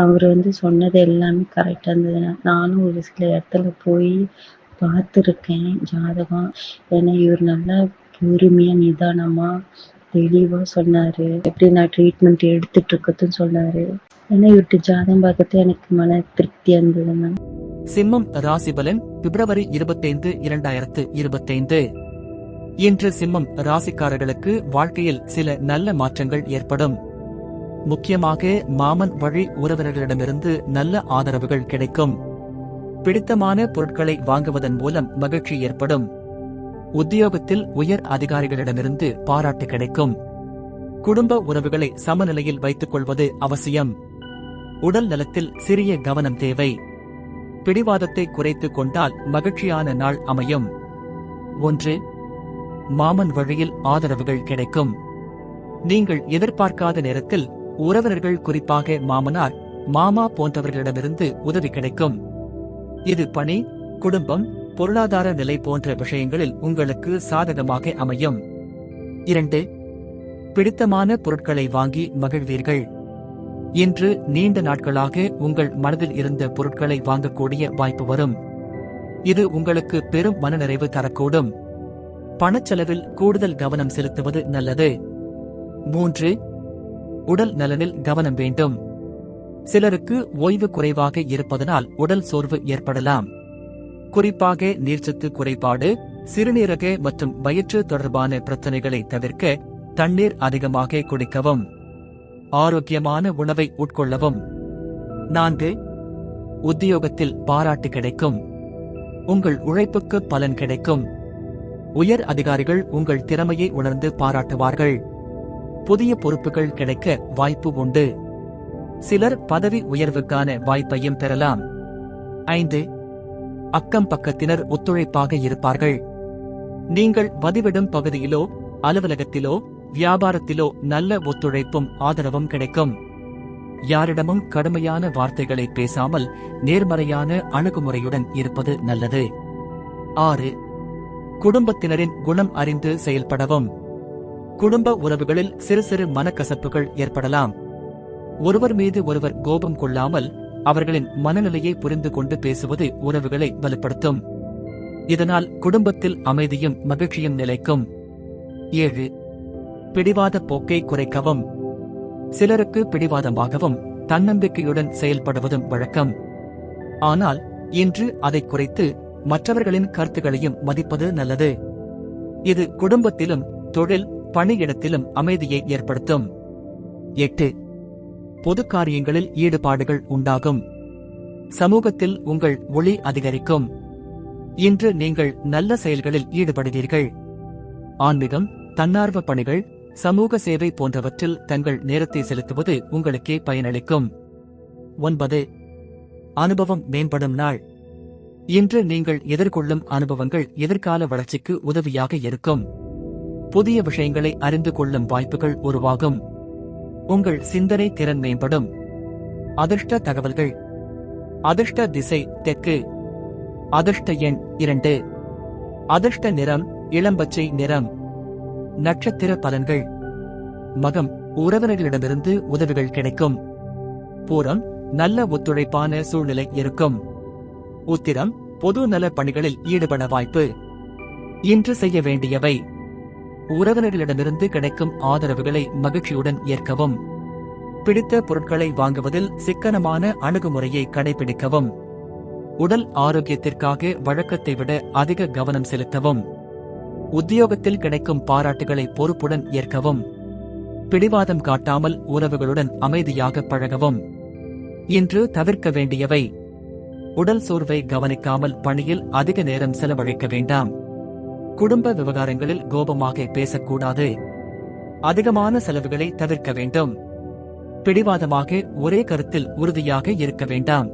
அவர் வந்து சொன்னது எல்லாமே கரெக்டாக இருந்தது. நானும் ஒரு சில இடத்துல போய் பார்த்துருக்கேன் ஜாதகம். ஏன்னா இவர் நல்லா பொறுமையாக நிதானமாக தெளிவாக சொன்னார். எப்படி நான் ட்ரீட்மெண்ட் எடுத்துட்டு இருக்கதுன்னு சொன்னார். ஏன்னா இவர்கிட்ட ஜாதகம் பார்க்கறது எனக்கு மன திருப்தியாக இருந்தது மேம் சிம்மம் ராசிபலன் பிப்ரவரி இருபத்தைந்து இரண்டாயிரத்து இருபத்தைந்து. இன்று சிம்மம் ராசிக்காரர்களுக்கு வாழ்க்கையில் சில நல்ல மாற்றங்கள் ஏற்படும். முக்கியமாக மாமன் வழி உறவினர்களிடமிருந்து நல்ல ஆதரவுகள் கிடைக்கும். பிடித்தமான பொருட்களை வாங்குவதன் மூலம் மகிழ்ச்சி ஏற்படும். உத்தியோகத்தில் உயர் அதிகாரிகளிடமிருந்து பாராட்டு கிடைக்கும். குடும்ப உறவுகளை சமநிலையில் வைத்துக் கொள்வது அவசியம். உடல் நலத்தில் சிறிய கவனம் தேவை. பிடிவாதத்தை குறைத்துக் கொண்டால் மகிழ்ச்சியான நாள் அமையும். ஒன்று மாமன் வழியில் ஆதரவுகள் கிடைக்கும். நீங்கள் எதிர்பார்க்காத நேரத்தில் உறவினர்கள் குறிப்பாக மாமனார் மாமா போன்றவர்களிடமிருந்து உதவி கிடைக்கும். இது பணி குடும்பம் பொருளாதார நிலை போன்ற விஷயங்களில் உங்களுக்கு சாதகமாக அமையும். இரண்டு பிடித்தமான பொருட்களை வாங்கி மகிழ்வீர்கள். இன்று நீண்ட நாட்களாக உங்கள் மனதில் இருந்த பொருட்களை வாங்கக்கூடிய வாய்ப்பு வரும். இது உங்களுக்கு பெரும் மனநிறைவு தரக்கூடும். பணச்செலவில் கூடுதல் கவனம் செலுத்துவது நல்லது. மூன்று உடல் நலனில் கவனம் வேண்டும். சிலருக்கு ஓய்வு குறைவாக இருப்பதனால் உடல் சோர்வு ஏற்படலாம். குறிப்பாக நீர்ச்சத்து குறைபாடு சிறுநீரக மற்றும் வயிற்று தொடர்பான பிரச்சனைகளை தவிர்க்க தண்ணீர் அதிகமாக குடிக்கவும். ஆரோக்கியமான உணவை உட்கொள்ளவும். நான்கு உத்தியோகத்தில் பாராட்டு கிடைக்கும். உங்கள் உழைப்புக்கு பலன் கிடைக்கும். உயர் அதிகாரிகள் உங்கள் திறமையை உணர்ந்து பாராட்டுவார்கள். புதிய பொறுப்புகள் கிடைக்க வாய்ப்பு உண்டு. சிலர் பதவி உயர்வுக்கான வாய்ப்பையும் பெறலாம். ஐந்து அக்கம் பக்கத்தினர் ஒத்துழைப்பாக இருப்பார்கள். நீங்கள் பதிவிடும் பகுதியிலோ அலுவலகத்திலோ வியாபாரத்திலோ நல்ல ஒத்துழைப்பும் ஆதரவும் கிடைக்கும். யாரிடமும் கடுமையான வார்த்தைகளை பேசாமல் நேர்மறையான அணுகுமுறையுடன் இருப்பது நல்லது. ஆறு குடும்பத்தினரின் குணம் அறிந்து செயல்படவும். குடும்ப உறவுகளில் சிறு சிறு மனக்கசப்புகள் ஏற்படலாம். ஒருவர் மீது ஒருவர் கோபம் கொள்ளாமல் அவர்களின் மனநிலையை புரிந்து கொண்டு பேசுவது உறவுகளை வலுப்படுத்தும். இதனால் குடும்பத்தில் அமைதியும் மகிழ்ச்சியும் நிலைக்கும். ஏழு பிடிவாத போக்கை குறைக்கவும். சிலருக்கு பிடிவாதமாகவும் தன்னம்பிக்கையுடன் செயல்படுவதும் வழக்கம். ஆனால் இன்று அதை குறைத்து மற்றவர்களின் கருத்துகளையும் மதிப்பது நல்லது. இது குடும்பத்திலும் தொழில் பணியிடத்திலும் அமைதியை ஏற்படுத்தும். எட்டு. பொது காரியங்களில் ஈடுபாடுகள் உண்டாகும். சமூகத்தில் உங்கள் ஒளி அதிகரிக்கும். இன்று நீங்கள் நல்ல செயல்களில் ஈடுபடுவீர்கள். ஆன்மீகம் தன்னார்வ பணிகள் சமூக சேவை போன்றவற்றில் தங்கள் நேரத்தை செலுத்துவது உங்களுக்கே பயனளிக்கும். ஒன்பது. அனுபவம் மேம்படும் நாள். இன்று நீங்கள் எதிர்கொள்ளும் அனுபவங்கள் எதிர்கால வளர்ச்சிக்கு உதவியாக இருக்கும். புதிய விஷயங்களை அறிந்து கொள்ளும் வாய்ப்புகள் உருவாகும். உங்கள் சிந்தனை திறன் மேம்படும். அதிர்ஷ்ட தகவல்கள். அதிர்ஷ்ட திசை தெற்கு. அதிர்ஷ்ட எண் இரண்டு. அதிர்ஷ்ட நிறம் இளம்பச்சை நிறம். நட்சத்திர பலன்கள். மகம் உறவினர்களிடமிருந்து உதவிகள் கிடைக்கும். பூரம் நல்ல ஒத்துழைப்பான சூழ்நிலை இருக்கும். உத்திரம் பொது நல பணிகளில் ஈடுபட வாய்ப்பு. இன்று செய்ய வேண்டியவை. உறவினர்களிடமிருந்து கிடைக்கும் ஆதரவுகளை மகிழ்ச்சியுடன் ஏற்கவும். பிடித்த பொருட்களை வாங்குவதில் சிக்கனமான அணுகுமுறையை கடைபிடிக்கவும். உடல் ஆரோக்கியத்திற்காக வழக்கத்தை விட அதிக கவனம் செலுத்தவும். உத்தியோகத்தில் கிடைக்கும் பாராட்டுகளை பொறுப்புடன் ஏற்கவும். பிடிவாதம் காட்டாமல் உறவுகளுடன் அமைதியாக பழகவும். இன்று தவிர்க்க வேண்டியவை. உடல் சோர்வை கவனிக்காமல் பணியில் அதிக நேரம் செலவழிக்க வேண்டாம். குடும்ப விவகாரங்களில் கோபமாக பேசக்கூடாது. அதிகமான செலவுகளை தவிர்க்க வேண்டும். பிடிவாதமாக ஒரே கருத்தில் உறுதியாக இருக்க வேண்டாம்.